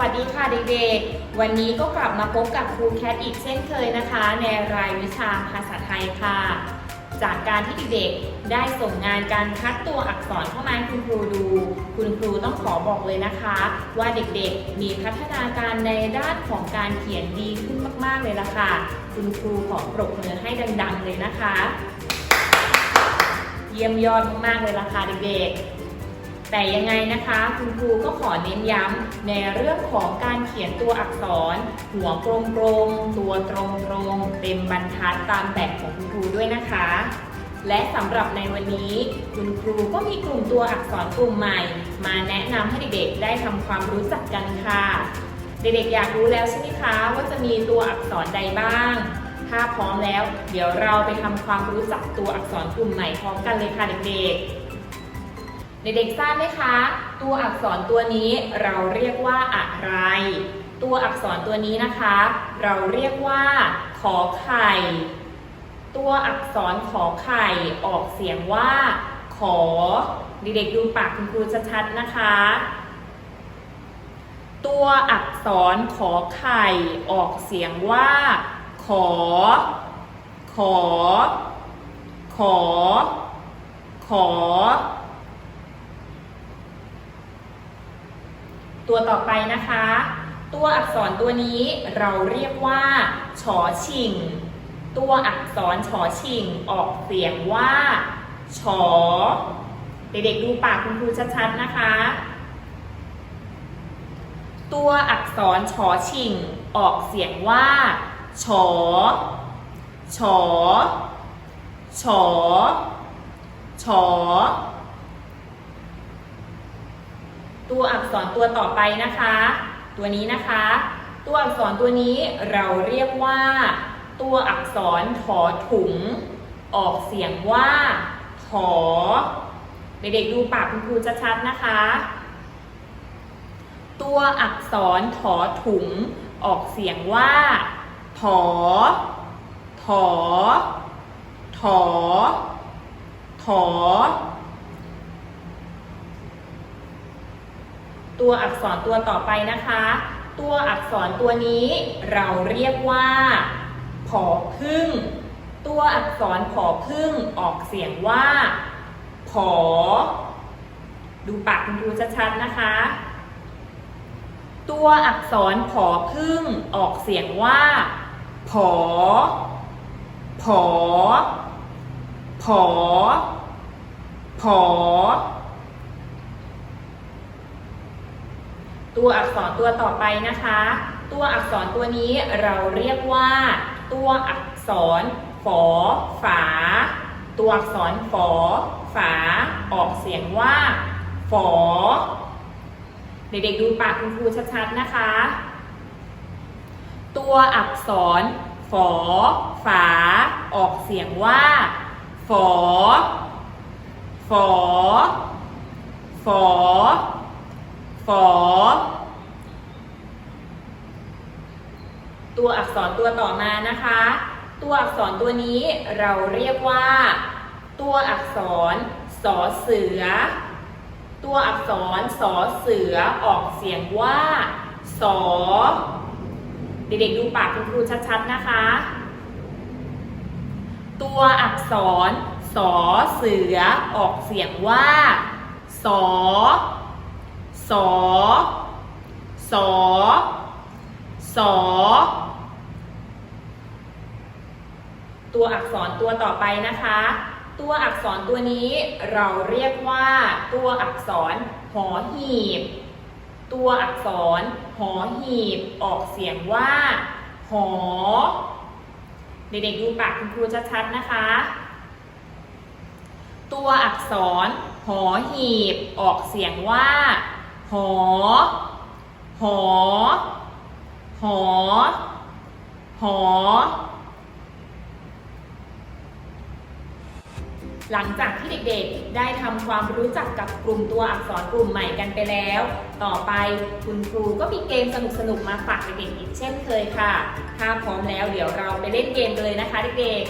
วัสดีค่ะเด็กๆ วันนี้ก็กลับมาพบกับครูแคทอีกเช่นเคยนะคะ ในรายวิชาภาษาไทยค่ะ จากการที่เด็กๆได้ส่งงานการคัดตัวอักษรเข้ามาให้คุณครูดู คุณครูต้องขอบอกเลยนะคะ ว่าเด็กๆ มีพัฒนาการในด้านของการเขียนดีขึ้นมากๆเลยล่ะค่ะ คุณครูขอปรบมือให้ดัง ๆ เลยนะคะ เยี่ยมยอดมากๆเลยล่ะค่ะเด็กๆ แต่ยังไงนะคะคุณครูก็ขอเน้นย้ำในเรื่องของการเขียนตัวอักษร หัวกลมๆตัวตรงๆเต็มบรรทัดตามแบบของคุณครูด้วยนะคะ และสำหรับในวันนี้ คุณครูก็มีกลุ่มตัวอักษรกลุ่มใหม่ มาแนะนำให้เด็กๆได้ทำความรู้จักกันค่ะ เด็กๆอยากรู้แล้วใช่ไหมคะว่าจะมีตัวอักษรใดบ้าง ถ้าพร้อมแล้ว เดี๋ยวเราไปทำความรู้จักตัวอักษรกลุ่มใหม่พร้อมกันเลยค่ะเด็กๆ เด็กๆทราบไหมคะ ตัวอักษรตัวนี้เราเรียกว่าอะไร ตัวอักษรตัวนี้นะคะ เราเรียกว่า ขอไข่ ตัวอักษรขอไข่ออกเสียงว่า ขอ เด็กๆดูปากคุณครูชัดๆนะคะ ตัวอักษรขอไข่ออกเสียงว่า ขอ ขอ ขอ ขอ ตัวต่อไปนะคะ ตัวอักษรตัวนี้เราเรียกว่าชอชิง ตัวอักษรชอชิงออกเสียงว่าชอเด็กๆดูปากคุณครูชัดๆนะคะ ตัวอักษรชอชิงออกเสียงว่าชอชอชอชอ ตัวอักษรตัวต่อไปนะคะ ตัวนี้นะคะ ตัวอักษรตัวนี้เราเรียกว่า ตัวอักษรถอถุง ออกเสียงว่าถอเด็กๆดูปากคุณครูชัดๆนะคะ ตัวอักษรถอถุง ออกเสียงว่าถอถอถอถอ ตัวอักษรตัวต่อไปนะคะ ตัวอักษรตัวนี้เราเรียกว่าผอพึ่ง ตัวอักษรผอพึ่งออกเสียงว่าผอ ดูปากคุณครูชัดๆนะคะ ตัวอักษรผอพึ่งออกเสียงว่าผอ ผอ ผอ ผอ ตัวอักษรตัวต่อไปนะคะ ตัวอักษรตัวนี้เราเรียกว่า ตัวอักษรฝอฝา ตัวอักษรฝอฝา ออกเสียงว่าฝอ เด็กๆดูปากคุณครูชัดๆนะคะ ตัวอักษรฝอฝา ออกเสียงว่าฝอ ฝอ ฝอ ฝอ ตัวอักษรตัวต่อมานะคะ ตัวอักษรตัวนี้เราเรียกว่า ตัวอักษรสอเสือ ตัวอักษรสอเสือออกเสียงว่าสอเด็กๆดูปากคุณครูชัดๆนะคะ ตัวอักษรสอเสือออกเสียงว่าสอ สอ สอ สอ ตัวอักษรตัวต่อไปนะคะ ตัวอักษรตัวนี้เราเรียกว่าตัวอักษรหอหีบ ตัวอักษรหอหีบออกเสียงว่า หอ เด็กๆดูปากคุณครูชัดๆนะคะ ตัวอักษรหอหีบออกเสียงว่า หอ หอ หอ หอ หลังจากที่เด็กๆ ได้ทำความรู้จักกับกลุ่มตัวอักษรกลุ่มใหม่กันไปแล้ว ต่อไปคุณครูก็มีเกมสนุกๆ มาฝากเด็กๆอีกเช่นเคยค่ะ ถ้าพร้อมแล้วเดี๋ยวเราไปเล่นเกมเลยนะคะเด็ก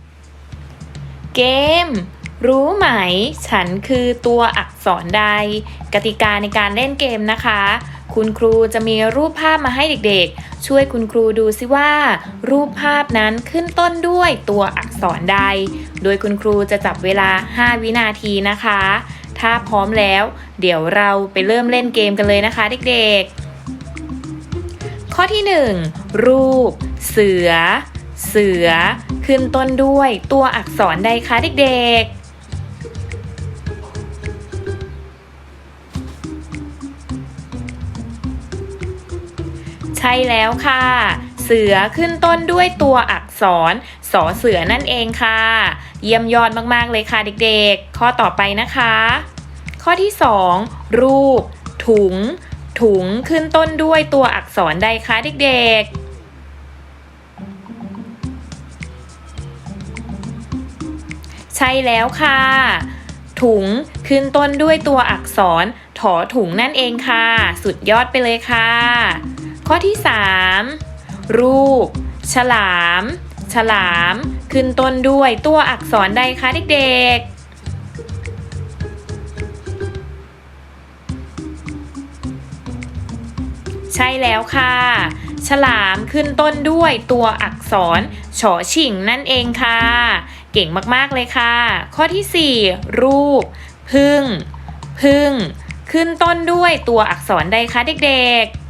ๆ เกม รู้ไหม ฉันคือตัวอักษรใด กติกาในการเล่นเกมนะคะ คุณครูจะมีรูปภาพมาให้เด็กๆ ช่วยคุณครูดูซิว่า รูปภาพนั้นขึ้นต้นด้วยตัวอักษรใด โดยคุณครูจะจับเวลา 5 วินาทีนะคะ ถ้าพร้อมแล้ว เดี๋ยวเราไปเริ่มเล่นเกมกันเลยนะคะเด็กๆ ข้อที่ 1 รูป เสือ เสือขึ้นต้นด้วยตัวอักษรใดคะเด็กๆ ช่แล้วค่ะ เสือขึ้นต้นด้วยตัวอักษรสอเสือนั่นเองค่ะ เยี่ยมยอดมากๆเลยค่ะเด็กๆ ข้อต่อไปนะคะ ข้อที่ 2 รูป ถุง ถุงขึ้นต้นด้วยตัวอักษรใดคะเด็กๆใช่แล้วค่ะ ถุงขึ้นต้นด้วยตัวอักษรถอถุงนั่นเองค่ะ สุดยอดไปเลยค่ะ ข้อที่ 3 รูป ฉลาม ฉลาม ขึ้นต้นด้วยตัวอักษรใดคะเด็กๆใช่แล้วค่ะ ฉลามขึ้นต้นด้วยตัวอักษรฉอฉิงนั่นเองค่ะ เก่งมากๆเลยค่ะ ข้อที่ 4 รูป พึ่ง พึ่ง ขึ้นต้นด้วยตัวอักษรใดคะเด็กๆ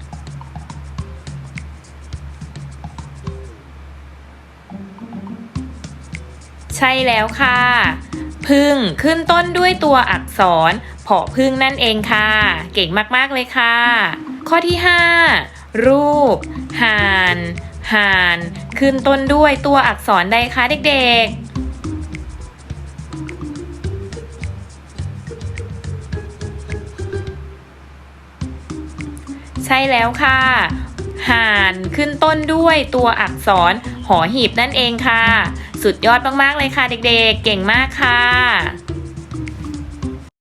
ใช่แล้วค่ะ พึ่งขึ้นต้นด้วยตัวอักษรผอพึ่งนั่นเองค่ะ เก่งมากๆเลยค่ะ ข้อที่ 5 รูปหานหานขึ้นต้นด้วยตัวอักษรใดคะเด็กๆใช่แล้วค่ะห่านขึ้นต้นด้วยตัวอักษรหอหีบนั่นเองค่ะ สุดยอดมากๆเลยค่ะเด็กๆ เก่งมากค่ะ